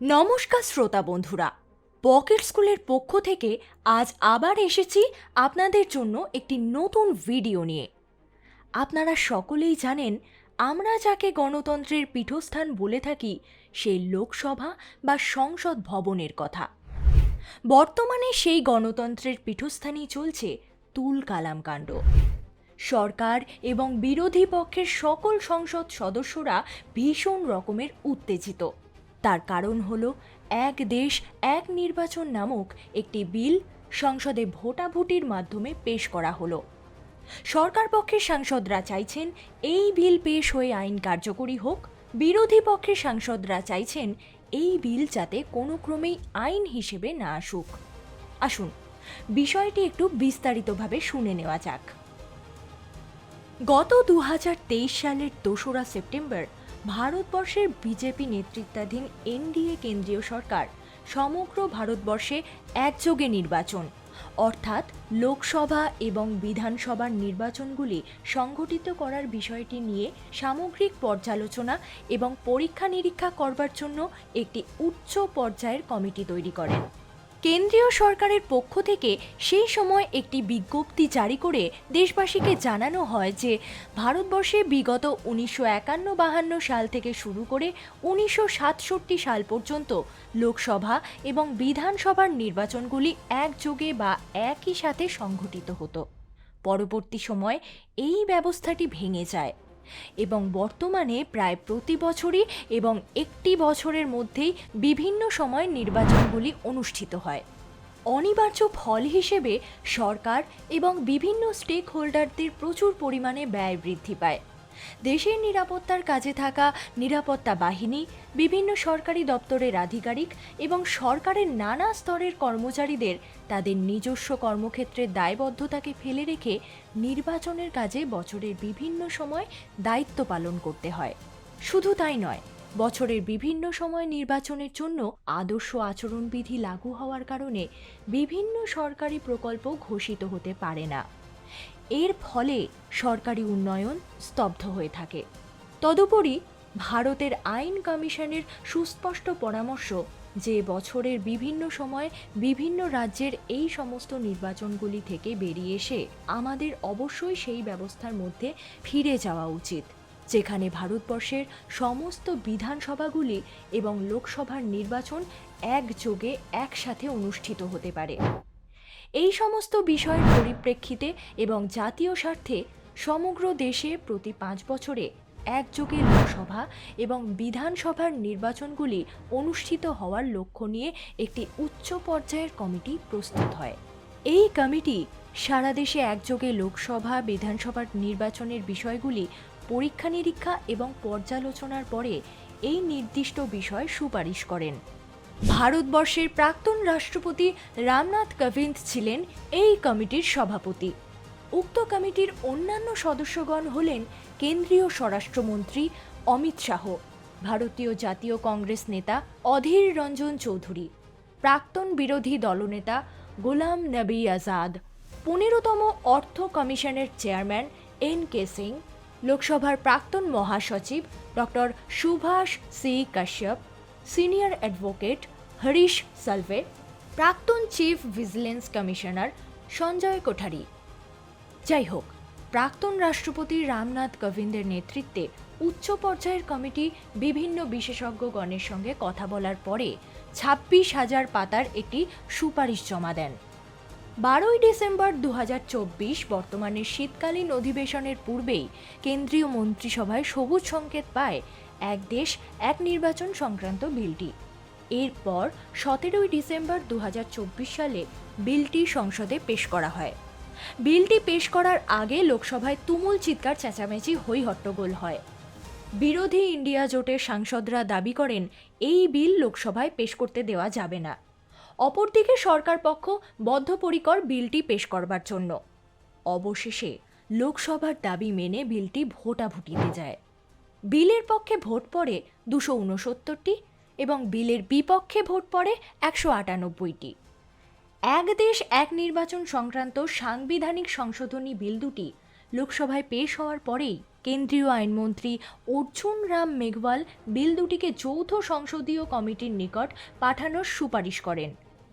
নমস্কার শ্রোতা বন্ধুরা। পকেট স্কুলের পক্ষ থেকে আজ আবার এসেছি আপনাদের জন্য একটি নতুন ভিডিও নিয়ে। আপনারা সকলেই জানেন, আমরা যাকে গণতন্ত্রের পীঠস্থান বলে থাকি সেই লোকসভা বা সংসদ ভবনের কথা। বর্তমানে সেই গণতন্ত্রের পীঠস্থানেই চলছে তুল কালাম কাণ্ড। সরকার এবং বিরোধী পক্ষের সকল সংসদ সদস্যরা ভীষণ রকমের উত্তেজিত। তার কারণ হল এক দেশ, এক নির্বাচন নামক একটি বিল সংসদে ভোটাভুটির মাধ্যমে পেশ করা হলো। সরকার পক্ষের সাংসদরা চাইছেন এই বিল পেশ হয়ে আইন কার্যকরী হোক। বিরোধী পক্ষের সাংসদরা চাইছেন এই বিল যাতে কোনো ক্রমেই আইন হিসেবে না আসুক। আসুন, বিষয়টি একটু বিস্তারিতভাবে শুনে নেওয়া যাক। গত দু হাজার তেইশ সালের দোসরা সেপ্টেম্বর ভারতবর্ষের বিজেপি নেতৃত্বাধীন এনডিএ কেন্দ্রীয় সরকার সমগ্র ভারতবর্ষে একযোগে নির্বাচন। অর্থাৎ লোকসভা এবং বিধানসভার নির্বাচনগুলি সংগঠিত করার বিষয়টি নিয়ে সামগ্রিক পর্যালোচনা এবং পরীক্ষা নিরীক্ষা করবার জন্য একটি উচ্চ পর্যায়ের কমিটি তৈরি করেন কেন্দ্রীয় সরকারের পক্ষ থেকে সেই সময় একটি বিজ্ঞপ্তি জারি করে দেশবাসীকে জানানো হয় যে, ভারতবর্ষে বিগত উনিশশো একান্ন বাহান্ন সাল থেকে শুরু করে উনিশশো সাতষট্টি সাল পর্যন্ত লোকসভা এবং বিধানসভার নির্বাচনগুলি একযোগে বা একই সাথে সংঘটিত হতো। পরবর্তী সময় এই ব্যবস্থাটি ভেঙে যায়। এবং বর্তমানে প্রায় প্রতি বছরই এবং একটি বছরের মধ্যেই বিভিন্ন সময় নির্বাচনগুলি অনুষ্ঠিত হয়। অনিবার্য ফল হিসেবে সরকার এবং বিভিন্ন স্টেক হোল্ডারদের প্রচুর পরিমাণে ব্যয় বৃদ্ধি পায়। দেশের নিরাপত্তার কাজে থাকা নিরাপত্তা বাহিনী, বিভিন্ন সরকারি দপ্তরের আধিকারিক এবং সরকারের নানা স্তরের কর্মচারীদের তাদের নিজস্ব কর্মক্ষেত্রের দায়বদ্ধতাকে ফেলে রেখে নির্বাচনের কাজে বছরের বিভিন্ন সময় দায়িত্ব পালন করতে হয়। শুধু তাই নয়, বছরের বিভিন্ন সময় নির্বাচনের জন্য আদর্শ আচরণবিধি লাগু হওয়ার কারণে বিভিন্ন সরকারি প্রকল্প ঘোষিত হতে পারে না। এর ফলে সরকারি উন্নয়ন স্তব্ধ হয়ে থাকে। তদুপরি ভারতের আইন কমিশনের সুস্পষ্ট পরামর্শ যে বছরের বিভিন্ন সময় বিভিন্ন রাজ্যের এই সমস্ত নির্বাচনগুলি থেকে বেরিয়ে এসে আমাদের অবশ্যই সেই ব্যবস্থার মধ্যে ফিরে যাওয়া উচিত, যেখানে ভারতবর্ষের সমস্ত বিধানসভাগুলি এবং লোকসভার নির্বাচন একযোগে একসাথে অনুষ্ঠিত হতে পারে। এই সমস্ত বিষয়ের পরিপ্রেক্ষিতে এবং জাতীয় স্বার্থে সমগ্র দেশে প্রতি পাঁচ বছরে একযোগে লোকসভা এবং বিধানসভার নির্বাচনগুলি অনুষ্ঠিত হওয়ার লক্ষ্য নিয়ে একটি উচ্চ পর্যায়ের কমিটি প্রস্তুত হয়। এই কমিটি সারা দেশে একযোগে লোকসভা, বিধানসভার নির্বাচনের বিষয়গুলি পরীক্ষা নিরীক্ষা এবং পর্যালোচনার পরে এই নির্দিষ্ট বিষয় সুপারিশ করেন। ভারতবর্ষের প্রাক্তন রাষ্ট্রপতি রামনাথ কোবিন্দ ছিলেন এই কমিটির সভাপতি। উক্ত কমিটির অন্যান্য সদস্যগণ হলেন কেন্দ্রীয় স্বরাষ্ট্রমন্ত্রী অমিত শাহ, ভারতীয় জাতীয় কংগ্রেস নেতা অধীর রঞ্জন চৌধুরী, প্রাক্তন বিরোধী দলনেতা গোলাম নবী আজাদ, পনেরোতম অর্থ কমিশনের চেয়ারম্যান এন কে সিং, লোকসভার প্রাক্তন মহাসচিব doctor Subhash C Kashyap senior advocate Harish Salve, প্রাক্তন chief vigilance commissioner Sanjay Kothari. যাই হোক প্রাক্তন রাষ্ট্রপতি রামনাথ কোবিন্দের নেতৃত্বে উচ্চ পর্যায়ের কমিটি বিভিন্ন বিশেষজ্ঞগণের সঙ্গে কথা বলার পরে ছাব্বিশ হাজার পাতার একটি সুপারিশ জমা দেন। বারোই ডিসেম্বর দু হাজার চব্বিশ বর্তমানে শীতকালীন অধিবেশনের পূর্বেই কেন্দ্রীয় মন্ত্রিসভায় সবুজ সংকেত পায় এক দেশ, এক নির্বাচন সংক্রান্ত বিলটি। এরপর সতেরোই ডিসেম্বর দু হাজার চব্বিশ সালে বিলটি সংসদে পেশ করা হয়। বিলটি পেশ করার আগে লোকসভায় তুমুল চিৎকার, চেঁচামেচি হই হট্টগোল হয়। বিরোধী ইন্ডিয়া জোটের সাংসদরা দাবি করেন, এই বিল লোকসভায় পেশ করতে দেওয়া যাবে না। অপরদিকে সরকার পক্ষ বদ্ধপরিকর বিলটি পেশ করবার জন্য। অবশেষে লোকসভার দাবি মেনে বিলটি ভোটাভুটিতে যায়। বিলের পক্ষে ভোট পড়ে দুশো উনসত্তরটি এবং বিলের বিপক্ষে ভোট পড়ে একশো আটানব্বইটি। এক দেশ, এক নির্বাচন সংক্রান্ত সাংবিধানিক সংশোধনী বিল দুটি লোকসভায় পেশ হওয়ার পরেই কেন্দ্রীয় আইনমন্ত্রী অর্জুন রাম মেঘওয়াল বিল দুটিকে যৌথ সংসদীয় কমিটির নিকট পাঠানোর সুপারিশ করেন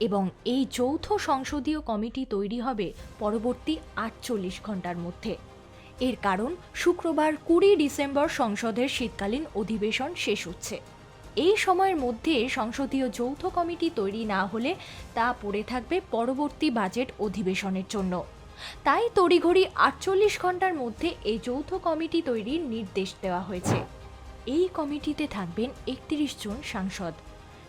এবং এই যৌথ সংসদীয় কমিটি তৈরি হবে পরবর্তী আটচল্লিশ ঘণ্টার মধ্যে। এর কারণ শুক্রবার কুড়ি ডিসেম্বর সংসদের শীতকালীন অধিবেশন শেষ হচ্ছে। এই সময়ের মধ্যে সংসদীয় যৌথ কমিটি তৈরি না হলে তা পড়ে থাকবে পরবর্তী বাজেট অধিবেশনের জন্য। তাই তড়িঘড়ি আটচল্লিশ ঘণ্টার মধ্যে এই যৌথ কমিটি তৈরির নির্দেশ দেওয়া হয়েছে। এই কমিটিতে থাকবেন একত্রিশ জন সাংসদ,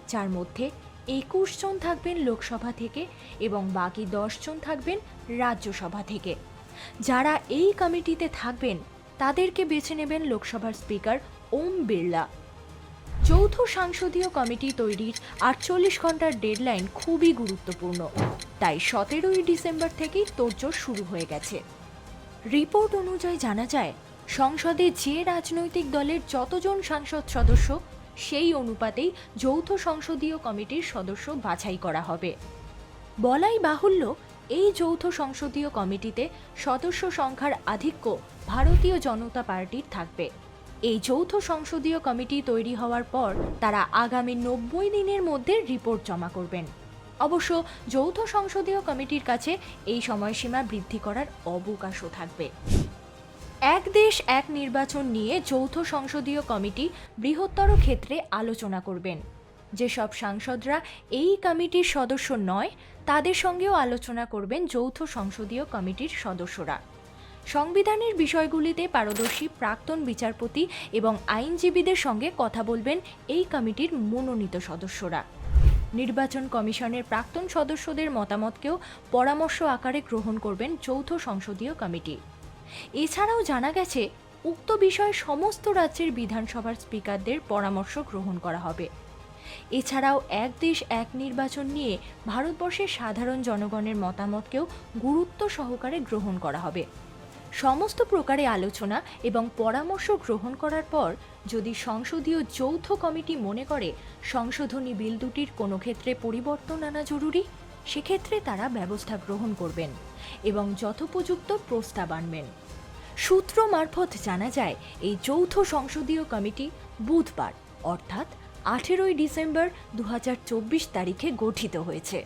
যার মধ্যে একুশ জন থাকবেন লোকসভা থেকে এবং বাকি দশ জন থাকবেন রাজ্যসভা থেকে। যারা এই কমিটিতে থাকবেন, তাদেরকে বেছে নেবেন লোকসভার স্পিকার ওম বিড়লা। যৌথ সংসদীয় কমিটি তৈরির আটচল্লিশ ঘণ্টার ডেডলাইন খুবই গুরুত্বপূর্ণ। তাই সতেরোই ডিসেম্বর থেকেই তোড়জোড় শুরু হয়ে গেছে। রিপোর্ট অনুযায়ী জানা যায়, সংসদে যে রাজনৈতিক দলের যতজন সাংসদ সদস্য, সেই অনুপাতেই যৌথ সংসদীয় কমিটির সদস্য বাছাই করা হবে। বলাই বাহুল্য এই যৌথ সংসদীয় কমিটিতে সদস্য সংখ্যার আধিক্য ভারতীয় জনতা পার্টির থাকবে। এই যৌথ সংসদীয় কমিটি তৈরি হওয়ার পর তারা আগামী নব্বই দিনের মধ্যে রিপোর্ট জমা করবেন। অবশ্য যৌথ সংসদীয় কমিটির কাছে এই সময়সীমা বৃদ্ধি করার অবকাশও থাকবে। এক দেশ, এক নির্বাচন নিয়ে যৌথ সংসদীয় কমিটি বৃহত্তর ক্ষেত্রে আলোচনা করবেন। যেসব সাংসদরা এই কমিটির সদস্য নয়, তাদের সঙ্গেও আলোচনা করবেন যৌথ সংসদীয় কমিটির সদস্যরা। সংবিধানের বিষয়গুলিতে পারদর্শী প্রাক্তন বিচারপতি এবং আইনজীবীদের সঙ্গে কথা বলবেন এই কমিটির মনোনীত সদস্যরা। নির্বাচন কমিশনের প্রাক্তন সদস্যদের মতামতকেও পরামর্শ আকারে গ্রহণ করবেন যৌথ সংসদীয় কমিটি। এছাড়াও জানা গেছে, উক্ত বিষয়ে সমস্ত রাজ্যের বিধানসভার স্পিকারদের পরামর্শ গ্রহণ করা হবে। এছাড়াও এক দেশ, এক নির্বাচন নিয়ে ভারতবর্ষের সাধারণ জনগণের মতামতকেও গুরুত্ব সহকারে গ্রহণ করা হবে। সমস্ত প্রকারে আলোচনা এবং পরামর্শ গ্রহণ করার পর যদি সংসদীয় যৌথ কমিটি মনে করে সংশোধনী বিল দুটির কোনো ক্ষেত্রে পরিবর্তন আনা জরুরি, সেক্ষেত্রে তারা ব্যবস্থা গ্রহণ করবেন এবং যথোপযুক্ত প্রস্তাব আনবেন। সূত্র মারফত জানা যায়, এই যৌথ সংসদীয় কমিটি বুধবার, অর্থাৎ আঠেরোই ডিসেম্বর দু হাজার চব্বিশ তারিখে গঠিত হয়েছে।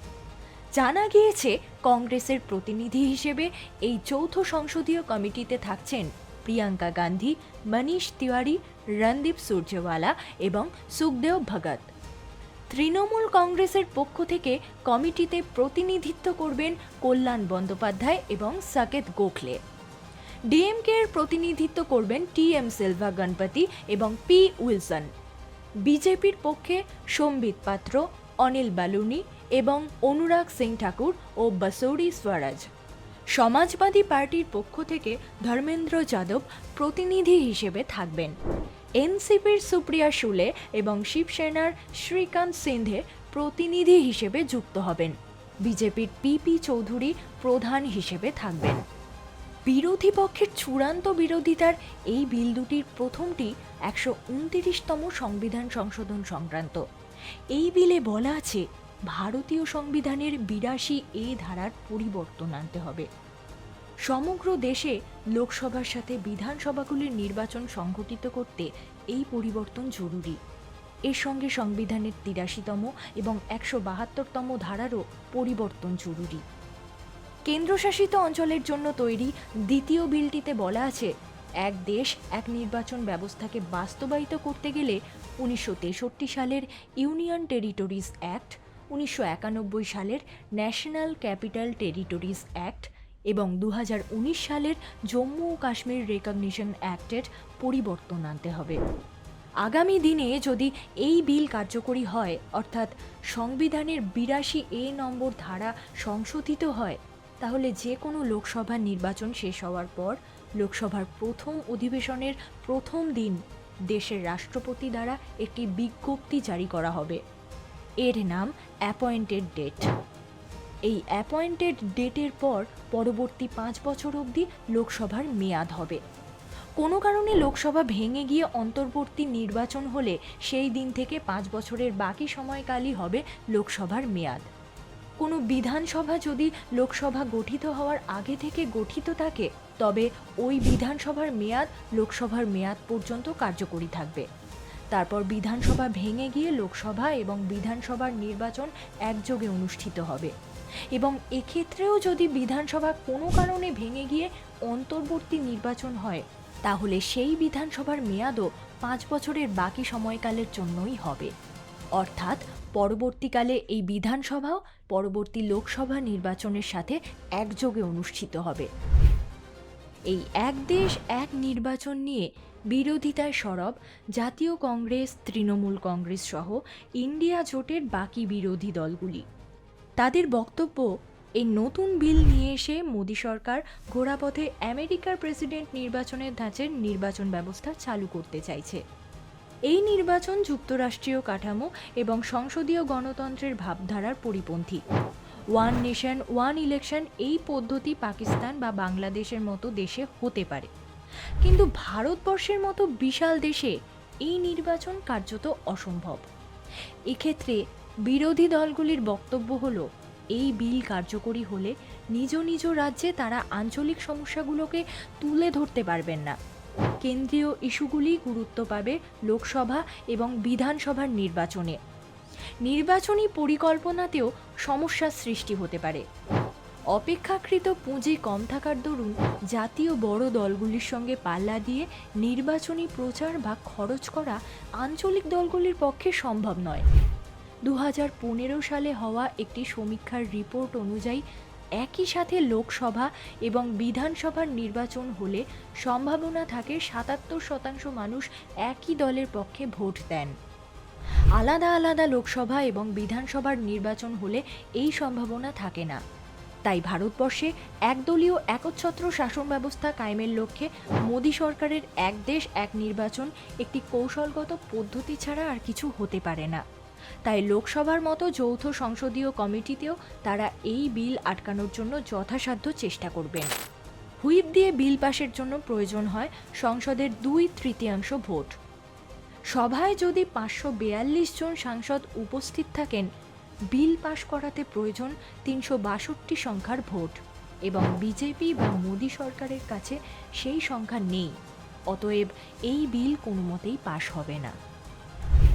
জানা গিয়েছে, কংগ্রেসের প্রতিনিধি হিসেবে এই যৌথ সংসদীয় কমিটিতে থাকছেন প্রিয়াঙ্কা গান্ধী, মনীষ তিওয়ারি, রণদীপ সুরজেওয়ালা এবং সুখদেও ভগত। তৃণমূল কংগ্রেসের পক্ষ থেকে কমিটিতে প্রতিনিধিত্ব করবেন কল্যাণ বন্দ্যোপাধ্যায় এবং সাকেত গোখলে। ডিএমকে এর প্রতিনিধিত্ব করবেন টি এম সিলভা গণপতি এবং পি উইলসন। বিজেপির পক্ষে সম্বিত পাত্র, অনিল বালুনি এবং অনুরাগ সিং ঠাকুর ও বসৌরি স্বরাজ। সমাজবাদী পার্টির পক্ষ থেকে ধর্মেন্দ্র যাদব প্রতিনিধি হিসেবে থাকবেন। এনসিপির সুপ্রিয়া শুলে এবং শিবসেনার শ্রীকান্ত সিন্ধে প্রতিনিধি হিসেবে যুক্ত হবেন। বিজেপির পিপি চৌধুরী প্রধান হিসেবে থাকবেন। বিরোধী পক্ষের চূড়ান্ত বিরোধিতার এই বিল দুটির প্রথমটি একশো উনতিরিশতম সংবিধান সংশোধন সংক্রান্ত। এই বিলে বলা আছে, ভারতীয় সংবিধানের বিরাশি এ ধারার পরিবর্তন আনতে হবে। সমগ্র দেশে লোকসভার সাথে বিধানসভাগুলির নির্বাচন সংঘটিত করতে এই পরিবর্তন জরুরি। এর সঙ্গে সংবিধানের তিরাশিতম এবং একশো বাহাত্তরতম ধারারও পরিবর্তন জরুরি। কেন্দ্রশাসিত অঞ্চলের জন্য তৈরি দ্বিতীয় বিলটিতে বলা আছে, এক দেশ এক নির্বাচন ব্যবস্থাকে বাস্তবায়িত করতে গেলে উনিশশো তেষট্টি সালের ইউনিয়ন টেরিটরিজ অ্যাক্ট, উনিশশো একানব্বই সালের ন্যাশনাল ক্যাপিটাল টেরিটরিজ অ্যাক্ট এবং দু হাজার উনিশ সালের জম্মু ও কাশ্মীর রেকগনিশন অ্যাক্টের পরিবর্তন আনতে হবে। আগামী দিনে যদি এই বিল কার্যকরী হয়, অর্থাৎ সংবিধানের বিরাশি এ নম্বর ধারা সংশোধিত হয় তাহলে যে কোনো লোকসভা নির্বাচন শেষ হওয়ার পর লোকসভার প্রথম অধিবেশনের প্রথম দিন দেশের রাষ্ট্রপতি দ্বারা একটি বিজ্ঞপ্তি জারি করা হবে। এর নাম অ্যাপয়েন্টেড ডেট। এই অ্যাপয়েন্টেড ডেটের পর পরবর্তী পাঁচ বছর অবধি লোকসভার মেয়াদ হবে। কোনো কারণে লোকসভা ভেঙে গিয়ে অন্তর্বর্তী নির্বাচন হলে সেই দিন থেকে পাঁচ বছরের বাকি সময়কালই হবে লোকসভার মেয়াদ। কোনো বিধানসভা যদি লোকসভা গঠিত হওয়ার আগে থেকে গঠিত থাকে, তবে ওই বিধানসভার মেয়াদ লোকসভার মেয়াদ পর্যন্ত কার্যকরী থাকবে। তারপর বিধানসভা ভেঙে গিয়ে লোকসভা এবং বিধানসভার নির্বাচন একযোগে অনুষ্ঠিত হবে। এবং এক্ষেত্রেও যদি বিধানসভা কোনো কারণে ভেঙে গিয়ে অন্তর্বর্তী নির্বাচন হয়, তাহলে সেই বিধানসভার মেয়াদও পাঁচ বছরের বাকি সময়কালের জন্যই হবে। অর্থাৎ পরবর্তীকালে এই বিধানসভাও পরবর্তী লোকসভা নির্বাচনের সাথে একযোগে অনুষ্ঠিত হবে। এই এক দেশ, এক নির্বাচন নিয়ে বিরোধিতায় সরব জাতীয় কংগ্রেস, তৃণমূল কংগ্রেস সহ ইন্ডিয়া জোটের বাকি বিরোধী দলগুলি। তাদের বক্তব্য, এই নতুন বিল নিয়ে এসে মোদী সরকার ঘোড়াপথে আমেরিকার প্রেসিডেন্ট নির্বাচনের ধাঁচের নির্বাচন ব্যবস্থা চালু করতে চাইছে। এই নির্বাচন যুক্তরাষ্ট্রীয় কাঠামো এবং সংসদীয় গণতন্ত্রের ভাবধারার পরিপন্থী। ওয়ান নেশন, ওয়ান ইলেকশন এই পদ্ধতি পাকিস্তান বা বাংলাদেশের মতো দেশে হতে পারে। কিন্তু ভারতবর্ষের মতো বিশাল দেশে এই নির্বাচন কার্যত অসম্ভব। এক্ষেত্রে বিরোধী দলগুলির বক্তব্য হলো, এই বিল কার্যকরী হলে নিজ নিজ রাজ্যে তারা আঞ্চলিক সমস্যাগুলোকে তুলে ধরতে পারবেন না। কেন্দ্রীয় ইস্যুগুলি গুরুত্ব পাবে লোকসভা এবং বিধানসভার নির্বাচনে। নির্বাচনী পরিকল্পনাতেও সমস্যার সৃষ্টি হতে পারে। অপেক্ষাকৃত পুঁজি কম থাকার দরুন জাতীয় বড় দলগুলির সঙ্গে পাল্লা দিয়ে নির্বাচনী প্রচার বা খরচ করা আঞ্চলিক দলগুলির পক্ষে সম্ভব নয়। দু সালে হওয়া একটি সমীক্ষার রিপোর্ট অনুযায়ী একই সাথে লোকসভা এবং বিধানসভার নির্বাচন হলে সম্ভাবনা থাকে সাতাত্তর শতাংশ মানুষ একই দলের পক্ষে ভোট দেন। আলাদা আলাদা লোকসভা এবং বিধানসভার নির্বাচন হলে এই সম্ভাবনা থাকে না। তাই ভারতবর্ষে একদলীয় একচ্ছত্র শাসন ব্যবস্থা কায়েমের লক্ষ্যে মোদী সরকারের এক দেশ এক নির্বাচন একটি কৌশলগত পদ্ধতি ছাড়া আর কিছু হতে পারে না। তাই লোকসভার মতো যৌথ সংসদীয় কমিটিতেও তারা এই বিল আটকানোর জন্য যথাসাধ্য চেষ্টা করবেন। হুইপ দিয়ে বিল পাশের জন্য প্রয়োজন হয় সংসদের দুই তৃতীয়াংশ ভোট। সভায় যদি পাঁচশো বেয়াল্লিশ জন সাংসদ উপস্থিত থাকেন, বিল পাশ করাতে প্রয়োজন তিনশো বাষট্টি সংখ্যার ভোট এবং বিজেপি বা মোদী সরকারের কাছে সেই সংখ্যা নেই, অতএব এই বিল কোনো মতেই পাশ হবে না।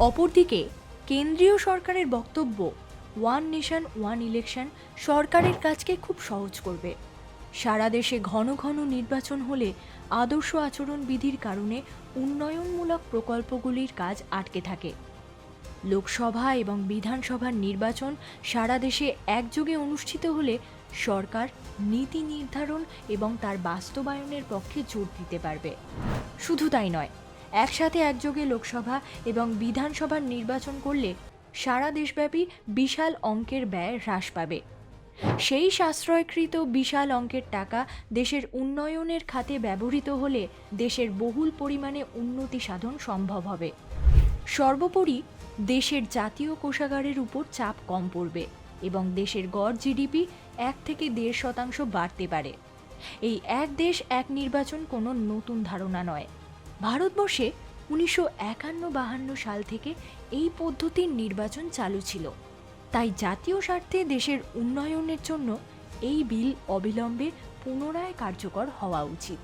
অপরদিকে কেন্দ্রীয় সরকারের বক্তব্য ওয়ান নেশন ওয়ান ইলেকশন সরকারের কাজকে খুব সহজ করবে। সারা দেশে ঘন ঘন নির্বাচন হলে আদর্শ আচরণ বিধির কারণে উন্নয়নমূলক প্রকল্পগুলির কাজ আটকে থাকে। লোকসভা এবং বিধানসভার নির্বাচন সারা দেশে একযোগে অনুষ্ঠিত হলে সরকার নীতি নির্ধারণ এবং তার বাস্তবায়নের পক্ষে জোর দিতে পারবে। শুধু তাই নয় একসাথে একযোগে লোকসভা এবং বিধানসভার নির্বাচন করলে সারা দেশব্যাপী বিশাল অঙ্কের ব্যয় হ্রাস পাবে। সেই সাশ্রয়কৃত বিশাল অঙ্কের টাকা দেশের উন্নয়নের খাতে ব্যবহৃত হলে দেশের বহুল পরিমাণে উন্নতি সাধন সম্ভব হবে। সর্বোপরি দেশের জাতীয় কোষাগারের উপর চাপ কম পড়বে এবং দেশের গড় জিডিপি এক থেকে দেড় শতাংশ বাড়তে পারে। এই এক দেশ এক নির্বাচন কোনো নতুন ধারণা নয়। ভারতবর্ষে উনিশশো একান্ন বাহান্ন সাল থেকে এই পদ্ধতির নির্বাচন চালু ছিল। তাই জাতীয় স্বার্থে দেশের উন্নয়নের জন্য এই বিল অবিলম্বে পুনরায় কার্যকর হওয়া উচিত।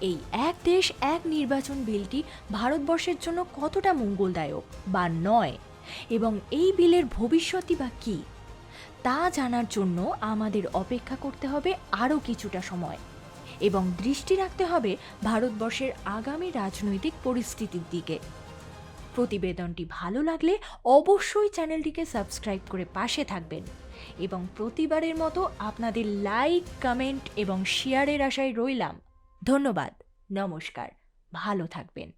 এই এক দেশ এক নির্বাচন বিলটি ভারতবর্ষের জন্য কতটা মঙ্গলদায়ক বা নয়? এবং এই বিলের ভবিষ্যৎই বা কী? তা জানার জন্য আমাদের অপেক্ষা করতে হবে আরও কিছুটা সময়। এবং দৃষ্টি রাখতে হবে ভারতবর্ষের আগামী রাজনৈতিক পরিস্থিতির দিকে। প্রতিবেদনটি ভালো লাগলে অবশ্যই চ্যানেলটিকে সাবস্ক্রাইব করে পাশে থাকবেন এবং প্রতিবারের মতো আপনাদের লাইক, কমেন্ট এবং শেয়ারের আশায় রইলাম। ধন্যবাদ, নমস্কার, ভালো থাকবেন।